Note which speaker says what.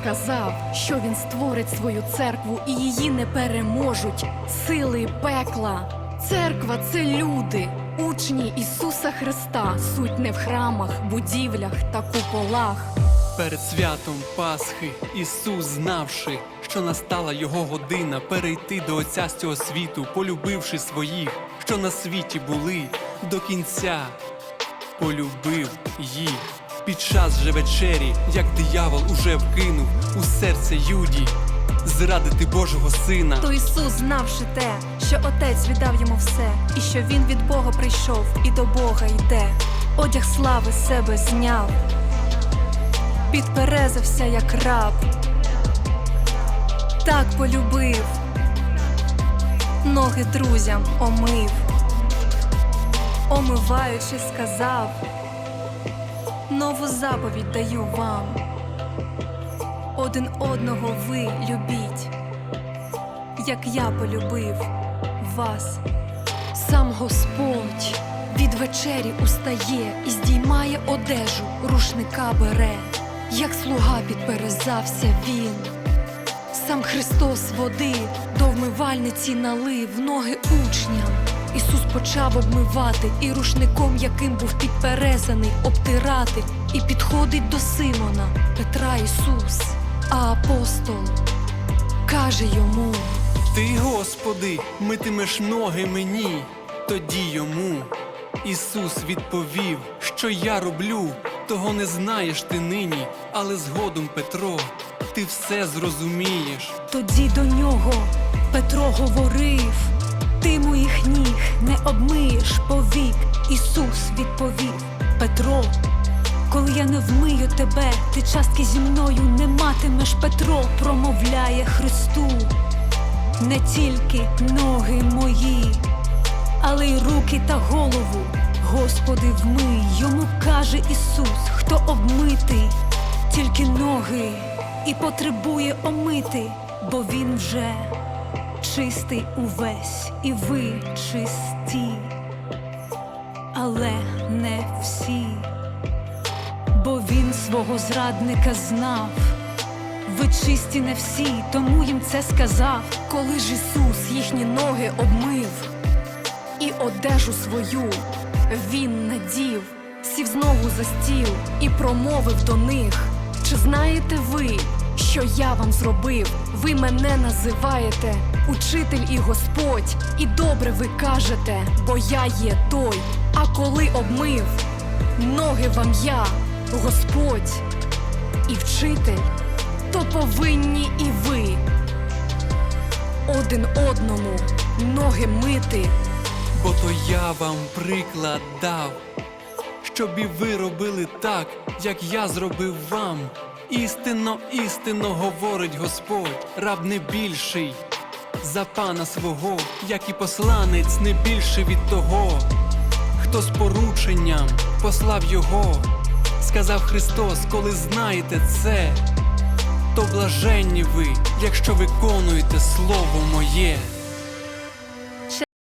Speaker 1: сказав, що він створить свою церкву і її не переможуть сили пекла. Церква це люди, учні Ісуса Христа, суть не в храмах, будівлях та куполах.
Speaker 2: Перед святом Пасхи Ісус, знавши, що настала його година перейти до Отця з цього світу, полюбивши своїх, що на світі були до кінця, полюбив їх. Під час же вечері, як диявол уже вкинув у серце Юді, зрадити Божого сина.
Speaker 3: То Ісус, знавши те, що Отець віддав йому все, і що Він від Бога прийшов і до Бога йде, одяг слави себе зняв, підперезався, як раб, так полюбив, ноги друзям омив, омиваючи, сказав, нову заповідь даю вам. Один одного ви любіть як я полюбив вас.
Speaker 1: Сам Господь від вечері устає і здіймає одежу, рушника бере, як слуга підперезався він. Сам Христос води до вмивальниці налив ноги учням. Ісус почав обмивати і рушником, яким був підперезаний, обтирати, і підходить до Симона, Петра Ісус, а апостол каже йому.
Speaker 2: Ти, Господи, митимеш ноги мені, тоді йому. Ісус відповів, що я роблю, того не знаєш ти нині, але згодом, Петро, ти все зрозумієш.
Speaker 3: Тоді до нього Петро говорив: Ти моїх не обмиєш повік. Ісус відповів: Петро, коли я не вмию тебе, ти частки зі мною не матимеш. Петро промовляє Христу, не тільки ноги мої, але й руки та голову. Господи, вмий, йому каже Ісус, хто обмитий, тільки ноги і потребує омити, бо він вже чистий увесь, і ви чисті, але не всі, бо він свого зрадника знав. Ви чисті не всі, тому їм це сказав.
Speaker 1: Коли ж Ісус їхні ноги обмив і одежу свою він надів, сів знову за стіл і промовив до них: Чи знаєте ви, що я вам зробив? Ви мене називаєте учитель і Господь, і добре ви кажете, бо я є той. А коли обмив ноги вам я, Господь і вчитель, то повинні і ви один одному ноги мити.
Speaker 2: Бо то я вам приклад дав, щоб і ви робили так, як я зробив вам. Істинно, істинно говорить Господь, раб не більший за пана свого, як і посланець не більше від того, хто з порученням послав його. Сказав Христос, коли знаєте це, то блаженні ви, якщо виконуєте слово моє.